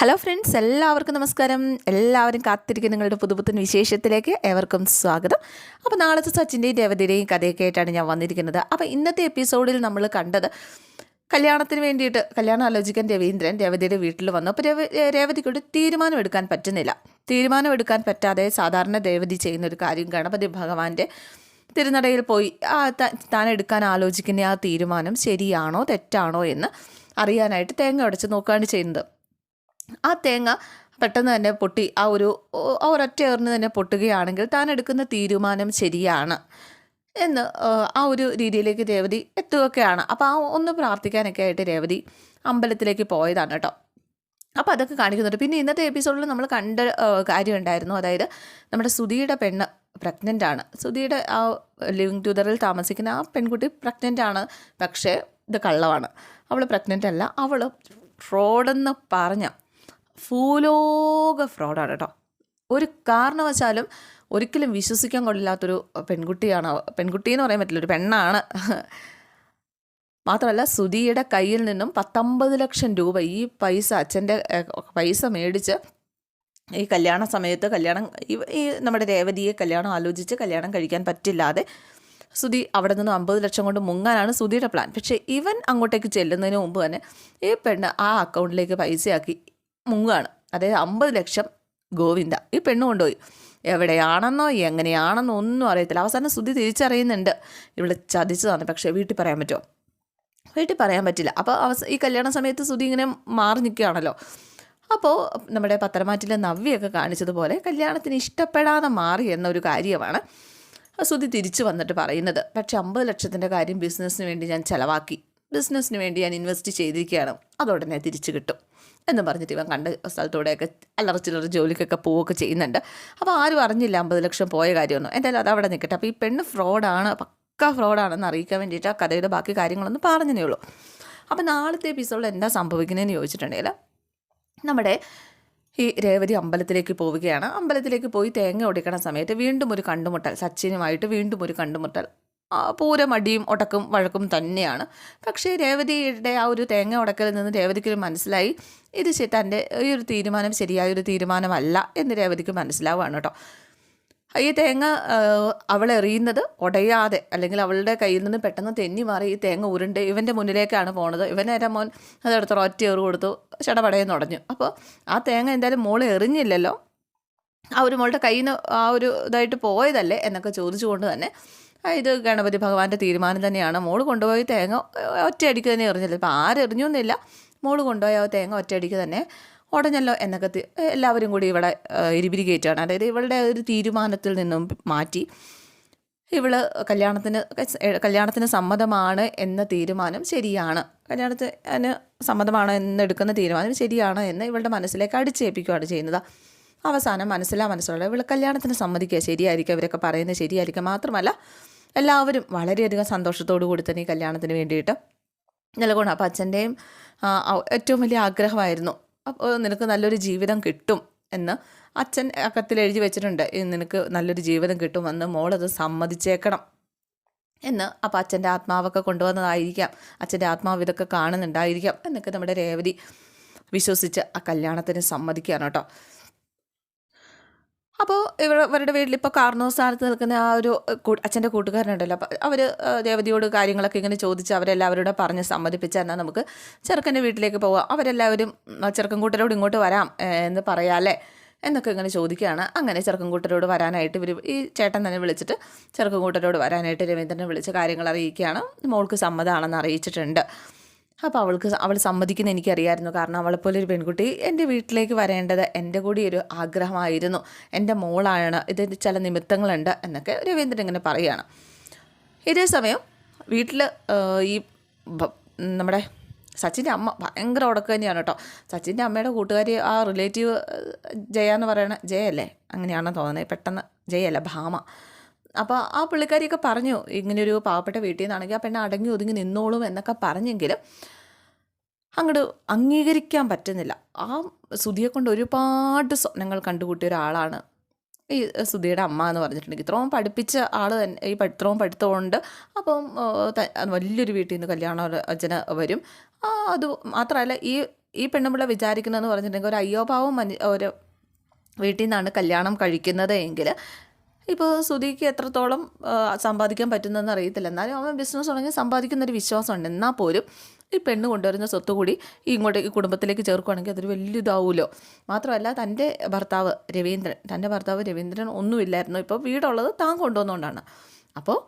Hello friends എല്ലാവർക്കും നമസ്കാരം. എല്ലാവരും കാത്തിരിക്കുന്ന നിങ്ങളുടെ പുതുപുത്തൻ വിശേഷത്തിലേക്ക് ഏവർക്കും സ്വാഗതം. അപ്പോൾ നാളത്തെ സച്ചിന്റെയും രേവതിയുടെയും കഥയൊക്കെ ആയിട്ടാണ് ഞാൻ വന്നിരിക്കുന്നത്. അപ്പോൾ ഇന്നത്തെ എപ്പിസോഡിൽ നമ്മൾ കണ്ടത് കല്യാണത്തിന് വേണ്ടിയിട്ട് കല്യാണം ആലോചിക്കാൻ രവീന്ദ്രൻ രേവതിയുടെ വീട്ടിൽ വന്നു. അപ്പോൾ രവ തീരുമാനമെടുക്കാൻ പറ്റുന്നില്ല. തീരുമാനമെടുക്കാൻ പറ്റാതെ സാധാരണ രേവതി ചെയ്യുന്ന ഒരു കാര്യം ഗണപതി ഭഗവാന്റെ തിരുനടയിൽ പോയി ആ താൻ എടുക്കാൻ ആലോചിക്കുന്ന ആ തീരുമാനം ശരിയാണോ തെറ്റാണോ എന്ന് അറിയാനായിട്ട് തേങ്ങ ഉടച്ച് നോക്കുകയാണ് ചെയ്യുന്നത്. ആ തേങ്ങ പെട്ടെന്ന് തന്നെ പൊട്ടി ആ ഒരു ഒരൊറ്റ ഏറിന് തന്നെ പൊട്ടുകയാണെങ്കിൽ താൻ എടുക്കുന്ന തീരുമാനം ശരിയാണ് എന്ന് ആ, ആ ഒരു രീതിയിലേക്ക് രേവതി എത്തുകയൊക്കെയാണ്. അപ്പോൾ ആ ഒന്ന് പ്രാർത്ഥിക്കാനൊക്കെ ആയിട്ട് രേവതി അമ്പലത്തിലേക്ക് പോയതാണ് കേട്ടോ. അപ്പോൾ അതൊക്കെ കാണിക്കുന്നുണ്ട്. പിന്നെ ഇന്നത്തെ എപ്പിസോഡിൽ നമ്മൾ കണ്ട കാര്യം ഉണ്ടായിരുന്നു. അതായത് നമ്മുടെ സുധിയുടെ പെണ്ണ് പ്രഗ്നന്റ് ആണ്. സുധിയുടെ ആ ലിവിങ് ടുദറിൽ താമസിക്കുന്ന ആ പെൺകുട്ടി പ്രഗ്നന്റ് ആണ്. പക്ഷേ ഇത് കള്ളമാണ് അവൾ പ്രഗ്നന്റ് അല്ല. അവൾ ഫ്രോഡെന്ന് പറഞ്ഞ ഭൂലോക ഫ്രോഡാണ് കേട്ടോ. ഒരു കാരണവശാലും ഒരിക്കലും വിശ്വസിക്കാൻ കൊള്ളില്ലാത്തൊരു പെൺകുട്ടിയാണ് പെൺകുട്ടി എന്ന് പറയാൻ പറ്റില്ല ഒരു പെണ്ണാണ്. മാത്രമല്ല സുധിയുടെ കയ്യിൽ നിന്നും പത്തൊമ്പത് ലക്ഷം രൂപ ഈ പൈസ അച്ഛന്റെ പൈസ മേടിച്ച് ഈ കല്യാണ സമയത്ത് കല്യാണം ഈ നമ്മുടെ രേവതിയെ കല്യാണം ആലോചിച്ച് കല്യാണം കഴിക്കാൻ പറ്റില്ലാതെ സുധി അവിടെ നിന്ന് അമ്പത് ലക്ഷം കൊണ്ട് മുങ്ങാനാണ് സുധിയുടെ പ്ലാൻ. പക്ഷേ ഇവൻ അങ്ങോട്ടേക്ക് ചെല്ലുന്നതിന് മുമ്പ് തന്നെ ഈ പെണ്ണ് ആ അക്കൗണ്ടിലേക്ക് പൈസയാക്കി മുങ്ങുകയാണ് അതായത് അമ്പത് ലക്ഷം ഗോവിന്ദ. ഈ പെണ്ണ് കൊണ്ടുപോയി. എവിടെയാണെന്നോ എങ്ങനെയാണെന്നോ ഒന്നും അറിയത്തില്ല. അവസാനം ശ്രുതി തിരിച്ചറിയുന്നുണ്ട്. ഇവിടെ ചതിച്ചതാണ്. പക്ഷേ വീട്ടിൽ പറയാൻ പറ്റുമോ? വീട്ടിൽ പറയാൻ പറ്റില്ല. അപ്പോൾ അവസ ഈ കല്യാണ സമയത്ത് ശ്രുതി ഇങ്ങനെ മാറി നിൽക്കുകയാണല്ലോ. അപ്പോൾ നമ്മുടെ പത്രമാറ്റിലെ നവ്യൊക്കെ കാണിച്ചതുപോലെ കല്യാണത്തിന് ഇഷ്ടപ്പെടാതെ മാറി എന്നൊരു കാര്യമാണ് ശ്രുതി തിരിച്ചു വന്നിട്ട് പറയുന്നത്. പക്ഷേ അമ്പത് ലക്ഷത്തിന്റെ കാര്യം ബിസിനസ്സിന് വേണ്ടി ഞാൻ ചിലവാക്കി. ബിസിനസ്സിന് വേണ്ടി ഞാൻ ഇൻവെസ്റ്റ് ചെയ്തിരിക്കുകയാണ്. അതോടനെ തിരിച്ചു കിട്ടും. എന്ന് പറഞ്ഞിട്ട് ഇവൻ കണ്ട സ്ഥലത്തൂടെയൊക്കെ അല്ലറ ചില്ലറ ജോലിക്കൊക്കെ പോവുകയൊക്കെ ചെയ്യുന്നുണ്ട്. അപ്പോൾ ആരും അറിഞ്ഞില്ല അമ്പത് ലക്ഷം പോയ കാര്യമൊന്നും. എന്തായാലും അത് അവിടെ നിൽക്കട്ടെ അപ്പോൾ ഈ പെണ്ണ് ഫ്രോഡാണ് പക്ക ഫ്രോഡാണെന്ന് അറിയിക്കാൻ വേണ്ടിയിട്ട് ആ കഥയുടെ ബാക്കി കാര്യങ്ങളൊന്നും പറഞ്ഞതേ ഉള്ളൂ. അപ്പോൾ നാളത്തെ എപ്പിസോഡിൽ എന്താ സംഭവിക്കുന്നതെന്ന് ചോദിച്ചിട്ടുണ്ടെങ്കിൽ നമ്മുടെ ഈ രേവതി അമ്പലത്തിലേക്ക് പോവുകയാണ്. അമ്പലത്തിലേക്ക് പോയി തേങ്ങ ഒടിക്കണ സമയത്ത് വീണ്ടും ഒരു കണ്ടുമുട്ടൽ സച്ചിനുമായിട്ട് വീണ്ടും ഒരു കണ്ടുമുട്ടൽ. ആ, പൂരം ഉടക്കും വഴക്കും തന്നെയാണ്. പക്ഷേ രേവതിയുടെ ആ ഒരു തേങ്ങ ഉടക്കലിൽ നിന്ന് രേവതിക്ക് മനസ്സിലായി ഇത് തന്റെ ഈ ഒരു തീരുമാനം ശരിയായൊരു തീരുമാനമല്ല എന്ന് രേവതിക്ക് മനസ്സിലാവുകയാണ് കേട്ടോ. ഈ തേങ്ങ അവൾ എറിയുന്നത് ഉടയാതെ അല്ലെങ്കിൽ അവളുടെ കയ്യിൽ നിന്ന് പെട്ടെന്ന് തെന്നി മാറി ഈ തേങ്ങ ഉരുണ്ട് ഇവന്റെ മുന്നിലേക്കാണ് പോണത്. ഇവനേരെ മോൻ അതെടുത്ത് ഒറ്റ എറു കൊടുത്തു ചടപടയെന്ന് ഉടഞ്ഞു. അപ്പോൾ ആ തേങ്ങ എന്തായാലും മോൾ എറിഞ്ഞില്ലല്ലോ. ആ ഒരു മോളുടെ കയ്യിൽ നിന്ന് ആ ഒരു ഇതായിട്ട് പോയതല്ലേ എന്നൊക്കെ ചോദിച്ചുകൊണ്ട് തന്നെ ഇത് ഗണപതി ഭഗവാന്റെ തീരുമാനം തന്നെയാണ്. മോൾ കൊണ്ടുപോയി തേങ്ങ ഒറ്റയടിക്ക് തന്നെ എറിഞ്ഞില്ല. ആരെറിഞ്ഞു എന്നില്ല മോൾ കൊണ്ടുപോയ തേങ്ങ ഒറ്റയടിക്ക് തന്നെ ഉടഞ്ഞല്ലോ എന്നൊക്കെ എല്ലാവരും കൂടി ഇവിടെ ഇരുപിരി കയറ്റുകയാണ് അതായത് ഇവളുടെ ഒരു തീരുമാനത്തിൽ നിന്നും മാറ്റി ഇവൾ കല്യാണത്തിന് കല്യാണത്തിന് സമ്മതമാണ് എന്ന തീരുമാനം ശരിയാണ്. കല്യാണത്തിന് സമ്മതമാണ് എന്നെടുക്കുന്ന തീരുമാനം ശരിയാണ് എന്ന് ഇവളുടെ മനസ്സിലേക്ക് അടിച്ചേൽപ്പിക്കുകയാണ് ചെയ്യുന്നത്. അവസാനം മനസ്സിലാ മനസ്സിലുള്ള ഇവൾ കല്യാണത്തിന് സമ്മതിക്കുക. ശരിയായിരിക്കും ഇവരൊക്കെ പറയുന്നത് ശരിയായിരിക്കും മാത്രമല്ല എല്ലാവരും വളരെയധികം സന്തോഷത്തോടു കൂടി തന്നെ ഈ കല്യാണത്തിന് വേണ്ടിയിട്ട് നിലകൊണ്ടു അപ്പോൾ അച്ഛന്റെയും ഏറ്റവും വലിയ ആഗ്രഹമായിരുന്നു. അപ്പോൾ നിനക്ക് നല്ലൊരു ജീവിതം കിട്ടും എന്ന് അച്ഛൻ അക്കത്തിൽ എഴുതി വെച്ചിട്ടുണ്ട്. "ഈ നിനക്ക് നല്ലൊരു ജീവിതം കിട്ടുമെന്ന് മോളത് സമ്മതിച്ചേക്കണം എന്ന് അപ്പോൾ അച്ഛന്റെ ആത്മാവൊക്കെ കൊണ്ടുവന്നതായിരിക്കാം. അച്ഛന്റെ ആത്മാവ് ഇതൊക്കെ കാണുന്നുണ്ടായിരിക്കാം എന്നൊക്കെ നമ്മുടെ രേവതി വിശ്വസിച്ച് ആ കല്യാണത്തിന് സമ്മതിക്കുകയാണ് കേട്ടോ. അപ്പോൾ ഇവരുടെ വീട്ടിൽ ഇപ്പോൾ കാർണോ സ്ഥാനത്ത് നിൽക്കുന്ന ആ ഒരു അച്ഛന്റെ കൂട്ടുകാരനുണ്ടല്ലോ. അപ്പോൾ അവർ ദേവതിയോട് കാര്യങ്ങളൊക്കെ ഇങ്ങനെ ചോദിച്ച് അവരെല്ലാവരോടും പറഞ്ഞ് സമ്മതിപ്പിച്ച് എന്നാൽ നമുക്ക് ചെറുക്കന്റെ വീട്ടിലേക്ക് പോവാം. അവരെല്ലാവരും ചെറുക്കൻ കൂട്ടരോട് ഇങ്ങോട്ട് വരാം എന്ന് പറയാമല്ലേ എന്നൊക്കെ ഇങ്ങനെ ചോദിക്കുകയാണ്. അങ്ങനെ ചെറുക്കൻ കൂട്ടരോട് വരാനായിട്ട് ഇവർ ഈ ചേട്ടൻ തന്നെ വിളിച്ചിട്ട് ചെറുക്കൻ കൂട്ടരോട് വരാനായിട്ട് രവീന്ദ്രനെ വിളിച്ച് കാര്യങ്ങൾ അറിയിക്കുകയാണ്. മോൾക്ക് സമ്മതമാണെന്ന് അറിയിച്ചിട്ടുണ്ട്. അപ്പോൾ അവൾക്ക് അവൾ സമ്മതിക്കുന്ന എനിക്കറിയായിരുന്നു. കാരണം അവളെപ്പോലെ ഒരു പെൺകുട്ടി എന്റെ വീട്ടിലേക്ക് വരേണ്ടത് എന്റെ കൂടി ഒരു ആഗ്രഹമായിരുന്നു. എന്റെ മോളാണ്. ഇതിന് ചില നിമിത്തങ്ങളുണ്ട് എന്നൊക്കെ രവീന്ദ്രൻ ഇങ്ങനെ പറയുകയാണ്. ഇതേ സമയം വീട്ടിൽ ഈ നമ്മുടെ സച്ചിന്റെ അമ്മ ഭയങ്കര ഉടക്കം തന്നെയാണ് കേട്ടോ. സച്ചിന്റെ അമ്മയുടെ കൂട്ടുകാരി ആ റിലേറ്റീവ് ജയ എന്ന് പറയണ ജയ അല്ലേ അങ്ങനെയാണെന്ന് തോന്നുന്നത് പെട്ടെന്ന് ജയ അല്ല ഭാമ. അപ്പോൾ ആ പുള്ളിക്കാരിയൊക്കെ പറഞ്ഞു ഇങ്ങനൊരു പാവപ്പെട്ട വീട്ടിൽ നിന്നാണെങ്കിൽ ആ പെണ്ണ് അടങ്ങി ഒതുങ്ങി നിന്നോളും എന്നൊക്കെ പറഞ്ഞെങ്കിലും അങ്ങോട്ട് അംഗീകരിക്കാൻ പറ്റുന്നില്ല. ആ സുധിയെ കൊണ്ട് ഒരുപാട് സ്വപ്നങ്ങൾ കണ്ടുകൂട്ടിയ ഒരാളാണ് ഈ സുധിയുടെ അമ്മ എന്ന് പറഞ്ഞിട്ടുണ്ടെങ്കിൽ. ഇത്രയും പഠിപ്പിച്ച ആൾ തന്നെ ഈ ഇത്രയും പഠിത്തമുണ്ട്. അപ്പം വലിയൊരു വീട്ടിൽ നിന്ന് കല്യാണോചന വരും. അത് മാത്രമല്ല ഈ ഈ പെണ്ണുമ്പിള്ള വിചാരിക്കുന്നതെന്ന് പറഞ്ഞിട്ടുണ്ടെങ്കിൽ ഒരു അയ്യോഭാവം മനു ഒരു വീട്ടിൽ നിന്നാണ് കല്യാണം കഴിക്കുന്നത് എങ്കിൽ ഇപ്പോൾ സുധിക്ക് എത്രത്തോളം സമ്പാദിക്കാൻ പറ്റുന്നതെന്ന് അറിയത്തില്ല. എന്നാലും അവൻ ബിസിനസ് തുടങ്ങി സമ്പാദിക്കുന്നൊരു വിശ്വാസമുണ്ട്. എന്നാൽ പോലും ഈ പെണ്ണ് കൊണ്ടുവരുന്ന സ്വത്ത് കൂടി ഇങ്ങോട്ട് കുടുംബത്തിലേക്ക് ചേർക്കുകയാണെങ്കിൽ അതൊരു വലിയ ഇതാവുമല്ലോ മാത്രമല്ല തന്റെ ഭർത്താവ് രവീന്ദ്രൻ തന്റെ ഭർത്താവ് രവീന്ദ്രൻ ഒന്നുമില്ലായിരുന്നു. ഇപ്പോൾ വീടുള്ളത് താൻ കൊണ്ടുവന്നുകൊണ്ടാണ് അപ്പോൾ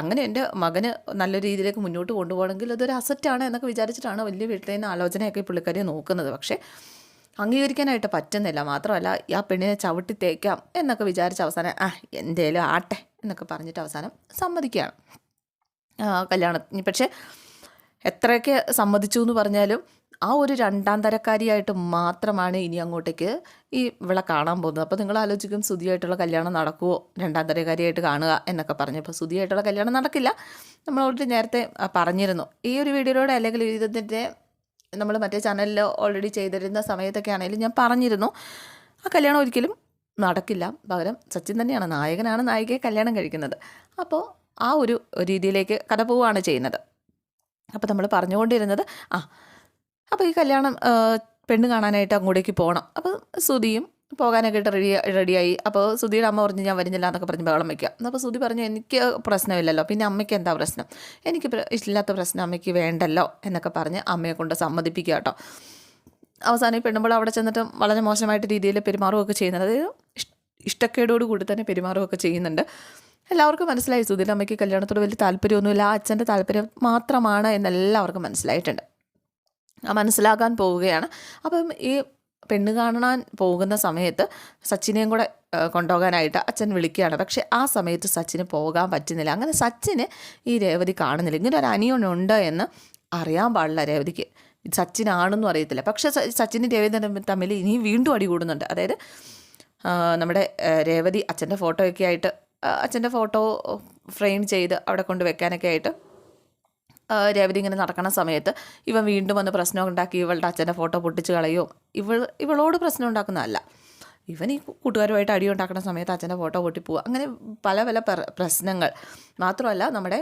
അങ്ങനെ എന്റെ മകന് നല്ല രീതിയിലേക്ക് മുന്നോട്ട് കൊണ്ടുപോകണമെങ്കിൽ അതൊരു അസറ്റാണ് എന്നൊക്കെ വിചാരിച്ചിട്ടാണ് വലിയ വീട്ടിൽ നിന്ന് ആലോചനയൊക്കെ പുള്ളിക്കാരിയെ നോക്കുന്നത്. പക്ഷേ അംഗീകരിക്കാനായിട്ട് പറ്റുന്നില്ല. മാത്രമല്ല ആ പെണ്ണിനെ ചവിട്ടി തേക്കാം എന്നൊക്കെ വിചാരിച്ച അവസാനം ആ എന്തേലും ആട്ടെ എന്നൊക്കെ പറഞ്ഞിട്ട് അവസാനം സമ്മതിക്കുകയാണ്. കല്യാണം പക്ഷേ എത്രയൊക്കെ സമ്മതിച്ചു എന്ന് പറഞ്ഞാലും ആ ഒരു രണ്ടാം തരക്കാരിയായിട്ട് മാത്രമാണ് ഇനി അങ്ങോട്ടേക്ക് ഈ ഇവളെ കാണാൻ പോകുന്നത്. അപ്പോൾ നിങ്ങൾ ആലോചിക്കും സുതിയായിട്ടുള്ള കല്യാണം നടക്കുമോ രണ്ടാം തരക്കാരിയായിട്ട് കാണുക എന്നൊക്കെ പറഞ്ഞു. അപ്പോൾ സുതിയായിട്ടുള്ള കല്യാണം നടക്കില്ല. ഓൾറെഡി നേരത്തെ പറഞ്ഞിരുന്നു. ഈ ഒരു വീഡിയോയിലൂടെ അല്ലെങ്കിൽ ഇതിന്റെ നമ്മൾ മറ്റേ ചാനലിൽ ഓൾറെഡി ചെയ്തിരുന്ന സമയത്തൊക്കെ ആണെങ്കിലും ഞാൻ പറഞ്ഞിരുന്നു. ആ കല്യാണം ഒരിക്കലും നടക്കില്ല. പകരം സച്ചിൻ തന്നെയാണ് നായകനാണ് നായികയെ കല്യാണം കഴിക്കുന്നത്. അപ്പോൾ ആ ഒരു രീതിയിലേക്ക് കഥ പോവുകയാണ് ചെയ്യുന്നത്. അപ്പോൾ നമ്മൾ പറഞ്ഞുകൊണ്ടിരുന്നത് ആ അപ്പോൾ ഈ കല്യാണം പെണ്ണ് കാണാനായിട്ട് അങ്ങോട്ടേക്ക് പോകണം അപ്പോൾ സുധിയും പോകാനൊക്കെ റെഡി റെഡിയായി അപ്പോൾ സുധിയുടെ അമ്മ പറഞ്ഞു ഞാൻ വരുന്നില്ല എന്നൊക്കെ പറഞ്ഞ് ബഹളം വയ്ക്കുക അപ്പോൾ സുധി പറഞ്ഞു എനിക്ക് പ്രശ്നമില്ലല്ലോ. പിന്നെ അമ്മയ്ക്ക് എന്താ പ്രശ്നം? എനിക്ക് ഇല്ലാത്ത പ്രശ്നം അമ്മയ്ക്ക് വേണ്ടല്ലോ എന്നൊക്കെ പറഞ്ഞ് അമ്മയെ കൊണ്ട് സമ്മതിപ്പിക്കുക കേട്ടോ അവസാനം പെണ്ണുമ്പോൾ അവിടെ ചെന്നിട്ട് വളരെ മോശമായിട്ട് രീതിയിൽ പെരുമാറുകയൊക്കെ ചെയ്യുന്നുണ്ട്. അതായത് ഇഷ്- ഇഷ്ടക്കേടോട് കൂടി തന്നെ പെരുമാറുകയൊക്കെ ചെയ്യുന്നുണ്ട്. എല്ലാവർക്കും മനസ്സിലായി. സുധീർ അമ്മയ്ക്ക് കല്യാണത്തോട് വലിയ താല്പര്യമൊന്നുമില്ല. ആ അച്ഛന്റെ താല്പര്യം മാത്രമാണ് എന്നെല്ലാവർക്കും മനസ്സിലായിട്ടുണ്ട്. മനസ്സിലാക്കാൻ പോവുകയാണ്. അപ്പം ഈ പെണ്ണ് കാണാൻ പോകുന്ന സമയത്ത് സച്ചിനെയും കൂടെ കൊണ്ടുപോകാനായിട്ട് അച്ഛൻ വിളിക്കുകയാണ്. പക്ഷേ ആ സമയത്ത് സച്ചിന് പോകാൻ പറ്റുന്നില്ല. അങ്ങനെ സച്ചിന് ഈ രേവതി കാണുന്നില്ല. ഇങ്ങനെ ഒരു അനിയനുണ്ട് എന്ന് അറിയാൻ പാടില്ല രേവതിക്ക്. സച്ചിനാണെന്നും അറിയത്തില്ല. പക്ഷേ സച്ചിനും രേവതിയും തമ്മിൽ ഇനിയും വീണ്ടും അടി കൂടുന്നുണ്ട്. അതായത് നമ്മുടെ രേവതി അച്ഛന്റെ ഫോട്ടോയൊക്കെ ആയിട്ട് അച്ഛന്റെ ഫോട്ടോ ഫ്രെയിം ചെയ്ത് അവിടെ കൊണ്ട് വെക്കാനൊക്കെ ആയിട്ട് രേവതി ഇങ്ങനെ നടക്കുന്ന സമയത്ത് ഇവൻ വീണ്ടും വന്ന് പ്രശ്നം ഉണ്ടാക്കി ഇവളുടെ അച്ഛന്റെ ഫോട്ടോ പൊട്ടിച്ച് കളയോ ഇവൾ ഇവളോട് പ്രശ്നം ഉണ്ടാക്കുന്നതല്ല. ഇവൻ ഈ കൂട്ടുകാരുമായിട്ട് അടി ഉണ്ടാക്കുന്ന സമയത്ത് അച്ഛന്റെ ഫോട്ടോ പൊട്ടിപ്പോവുക അങ്ങനെ പല പല പ്രശ്നങ്ങൾ. മാത്രമല്ല നമ്മുടെ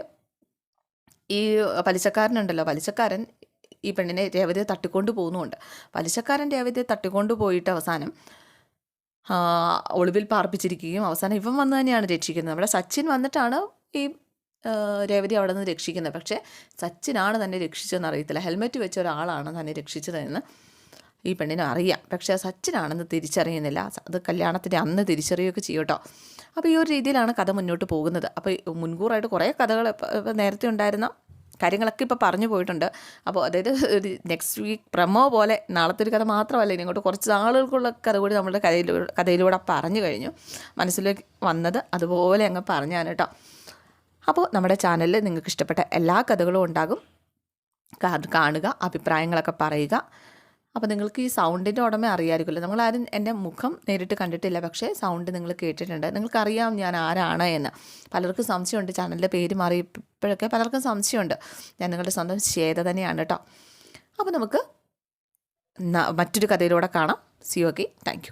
ഈ പലിശക്കാരനുണ്ടല്ലോ. പലിശക്കാരൻ ഈ പെണ്ണിനെ രേവതിയെ തട്ടിക്കൊണ്ട് പോകുന്നുമുണ്ട്. പലിശക്കാരൻ രേവതിയെ തട്ടിക്കൊണ്ട് പോയിട്ട് അവസാനം ഒളിവിൽ പാർപ്പിച്ചിരിക്കുകയും അവസാനം ഇവൻ വന്ന് തന്നെയാണ് രക്ഷിക്കുന്നത്. നമ്മുടെ സച്ചിൻ വന്നിട്ടാണ് ഈ രേവതി അവിടെ നിന്ന് രക്ഷിക്കുന്നത് പക്ഷേ സച്ചിനാണ് തന്നെ രക്ഷിച്ചതെന്ന് അറിയത്തില്ല. ഹെൽമെറ്റ് വെച്ച ഒരാളാണ് തന്നെ രക്ഷിച്ചതെന്ന് ഈ പെണ്ണിന് അറിയാം. പക്ഷേ സച്ചിനാണെന്ന് തിരിച്ചറിയുന്നില്ല. അത് കല്യാണത്തിന്റെ അന്ന് തിരിച്ചറിയുകയൊക്കെ ചെയ്യും കേട്ടോ. അപ്പോൾ ഈ ഒരു രീതിയിലാണ് കഥ മുന്നോട്ട് പോകുന്നത്. അപ്പോൾ മുൻകൂറായിട്ട് കുറേ കഥകൾ നേരത്തെ ഉണ്ടായിരുന്ന കാര്യങ്ങളൊക്കെ ഇപ്പോൾ പറഞ്ഞു പോയിട്ടുണ്ട്. അപ്പോൾ അതായത് ഒരു നെക്സ്റ്റ് വീക്ക് പ്രമോ പോലെ നാളത്തെ ഒരു കഥ മാത്രമല്ല ഇങ്ങോട്ട് കുറച്ച് നാളുകൾക്കുള്ള കഥ കൂടി നമ്മുടെ കഥയിലൂടെ കഥയിലൂടെ പറഞ്ഞു കഴിഞ്ഞു. മനസ്സിലേക്ക് വന്നത് അതുപോലെ അങ്ങ് പറഞ്ഞാണ് കേട്ടോ. അപ്പോൾ നമ്മുടെ ചാനലിൽ നിങ്ങൾക്ക് ഇഷ്ടപ്പെട്ട എല്ലാ കഥകളും ഉണ്ടാകും. കാണുക അഭിപ്രായങ്ങളൊക്കെ പറയുക. അപ്പോൾ നിങ്ങൾക്ക് ഈ സൗണ്ടിന്റെ ഉടമ അറിയാമായിരിക്കുമല്ലോ നമ്മളാരും എന്റെ മുഖം നേരിട്ട് കണ്ടിട്ടില്ല പക്ഷേ സൗണ്ട് നിങ്ങൾ കേട്ടിട്ടുണ്ട്. നിങ്ങൾക്കറിയാം ഞാൻ ആരാണ് എന്ന്. പലർക്കും സംശയമുണ്ട് ചാനലിന്റെ പേര് മാറിയപ്പോഴൊക്കെ പലർക്കും സംശയമുണ്ട്. ഞാൻ നിങ്ങളുടെ സ്വന്തം ശ്വേത തന്നെയാണ് കേട്ടോ. അപ്പോൾ നമുക്ക് മറ്റൊരു കഥയിലൂടെ കാണാം. C okay thank